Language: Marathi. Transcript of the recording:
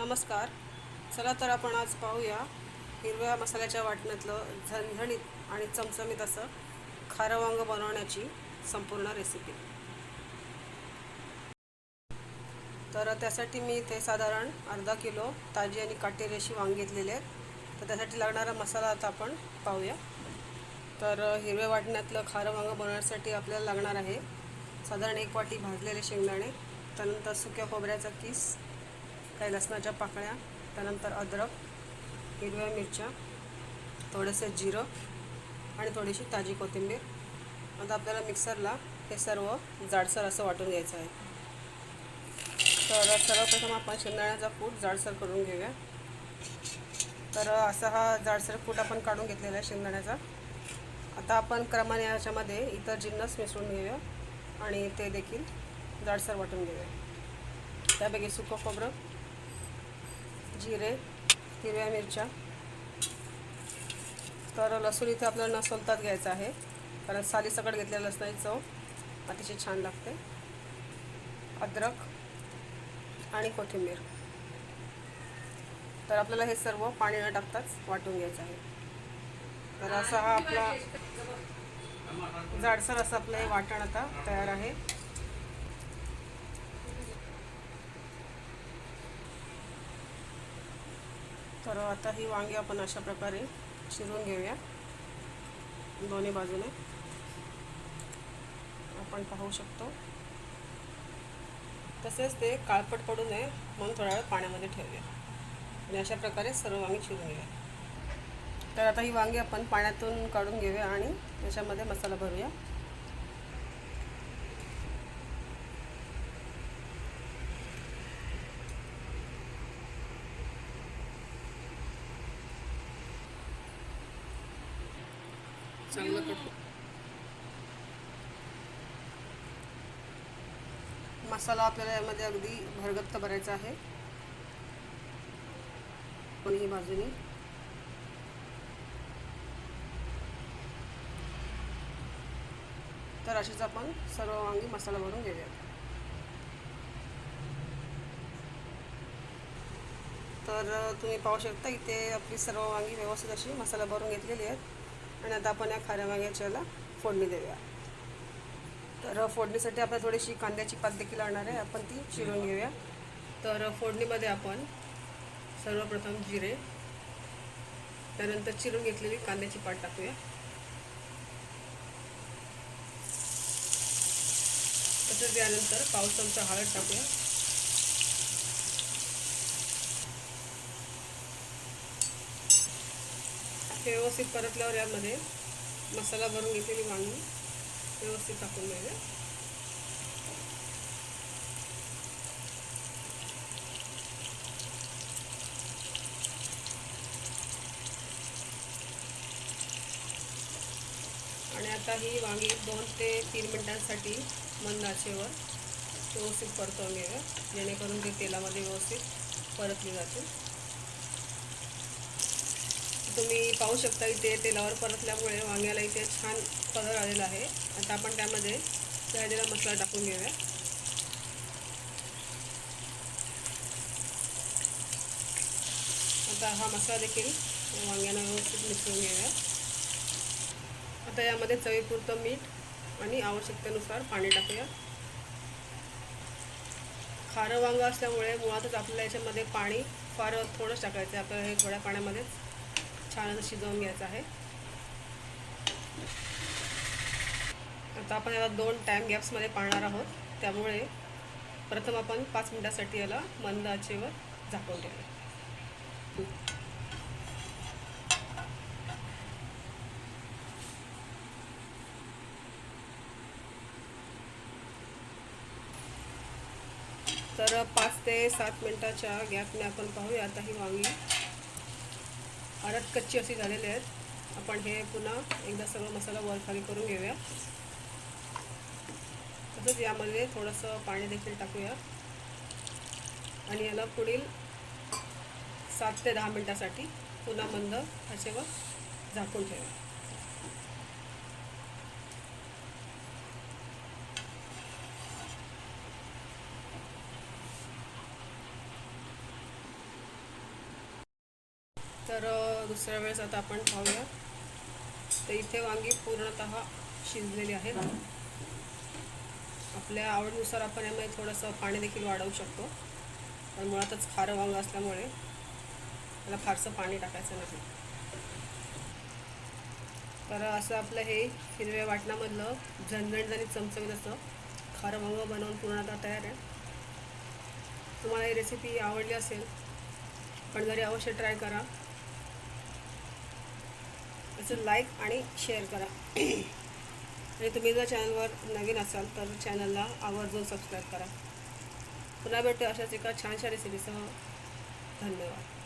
नमस्कार. चला तर आपण आज पाहूया हिरव्या मसाल्याच्या वाटण्यातलं झणझणीत आणि चमचमीत असं खारं वांग बनवण्याची संपूर्ण रेसिपी तर त्यासाठी मी इथे साधारण अर्धा किलो ताजी आणि काटेरी अशी घेतलेले घेतलेली आहेत तर त्यासाठी लागणारा मसाला आता आपण पाहूया. तर हिरव्या वाटण्यातलं खारं वांग बनवण्यासाठी आपल्याला लागणार आहे साधारण एक वाटी भाजलेले शेंगदाणे त्यानंतर सुक्या खोबऱ्याचा किस काही लसणाच्या पाकळ्या त्यानंतर अद्रक हिरव्या मिरच्या थोडंसं जिरं आणि थोडीशी ताजी कोथिंबीर. आता आपल्याला मिक्सरला हे सर्व जाडसर असं वाटून घ्यायचं आहे. तर सर्वप्रथम आपण शेंगदाण्याचा कूट जाडसर करून घेऊया. तर असा हा जाडसर कूट आपण काढून घेतलेला आहे शेंगदाण्याचा. आता आपण क्रमाने याच्यामध्ये इतर जिन्नस मिसळून घेऊया आणि ते देखील जाडसर वाटून घेऊया. त्यापैकी सुकं खोबरं जिरे हिरव्या मिरच्या. तर लसूण इथे आपल्याला न सोलतात घ्यायचं आहे. कारण साली सकट घेतलेलं लसणाची चव. अतिशय छान लागते. अद्रक आणि कोथिंबीर. तर आपल्याला हे सर्व पाणी न टाकताच वाटून घ्यायचं आहे. तर असा हा आपला जाडसर असं आपलं हे वाटण आता तयार आहे. तर आता ही वांगी आपण अशा प्रकारे चिरून घेऊया. दोन्ही बाजूने. आपण पाहू शकतो. तसेच ते काळपट पडू नये म्हणून थोडा वेळ पाण्यामध्ये ठेवूया. आणि अशा प्रकारे सर्व वांगी चिरून घेऊया. तर आता ही वांगी आपण पाण्यातून काढून घेऊया आणि त्याच्यामध्ये मसाला भरूया. चांगलं कट मसाला आपल्याला यामध्ये अगदी भरगत्त भरायचा आहे. कोणीही बाजूनी. तर अशीच आपण सर्व वांगी मसाला भरून घेऊया. तर तुम्ही पाहू शकता इथे आपली सर्व वांगी व्यवस्थित अशी मसाला भरून घेतलेली आहेत. आणि आता आपण या खाऱ्या वांग्याच्या याला फोडणी देऊया. तर फोडणीसाठी आपल्या थोडीशी कांद्याची पात देखील आणणार आहे. आपण ती चिरून घेऊया. तर फोडणीमध्ये आपण सर्वप्रथम जिरे त्यानंतर चिरून घेतलेली कांद्याची पात टाकूया. तसंच यानंतर पाव चमचा हळद टाकूया. हे व्यवस्थित परतल्यावर यामध्ये मसाला भरून घेतलेली वांगी व्यवस्थित टाकून घ्यायला आणि आता ही वांगी दोन ते तीन मिनटांसाठी मंद आचेवर व्यवस्थित परतवून घेऊया जेणेकरून ते तेलामध्ये व्यवस्थित परतली जातील. तुम्ही पाहू शकता इथे तेलावर परतल्यामुळे वांग्याला इथे छान कलर आलेला आहे. आता आपण त्यामध्ये तळलेला मसाला टाकून घेऊया. आता हा मसाला देखील वांग्यांना व्यवस्थित मिसळून घेऊया. आता यामध्ये चवीपुरतं मीठ आणि आवश्यकतेनुसार पाणी टाकूया. खारं वांगं असल्यामुळे मुळातच आपल्याला याच्यामध्ये पाणी फार थोडंच टाकायचं आहे आपल्याला हे थोड्या पाण्यामध्येच छान असं शिजवून घ्यायचं आहे. आता आपण याला दोन टाईम गॅप्समध्ये पाळणार आहोत. त्यामुळे प्रथम आपण पाच मिनटासाठी याला मंद आचेवर झाकून ठेवूया. तर पाच ते सात मिनटाच्या गॅपने आपण पाहूया. आता ही वांगी आरत कच्ची अशी झालेली आहेत. आपण हे पुन्हा एकदा सर्व मसाला वर खाली करून घेऊया. तसंच यामध्ये थोडंसं पाणी देखील टाकूया. आणि याला पुढील सात ते दहा मिनटासाठी पुन्हा मंद असेवर झाकून ठेवूया. तर दुसऱ्या वेळेस आता आपण पाहूया. तर इथे वांगी पूर्णतः शिजलेली आहेत. आपल्या आवडीनुसार आपण यामध्ये थोडंसं पाणी देखील वाढवू शकतो. पण मुळातच खारं वांग असल्यामुळे त्याला फारसं पाणी टाकायचं नाही. तर असं आपलं हे हिरव्या वाटणामधलं झणझणीत आणि चमचमीत असं खारं वांग बनवून पूर्णतः तयार आहे. तुम्हाला ही रेसिपी आवडली असेल पण घरी अवश्य ट्राय करा. त्याचं लाईक आणि शेअर करा. आणि तुम्ही जर चॅनलवर नवीन असाल तर चॅनलला आवर्जून सबस्क्राईब करा. पुन्हा भेटू अशाच एका छानशा रेसिपीसह धन्यवाद.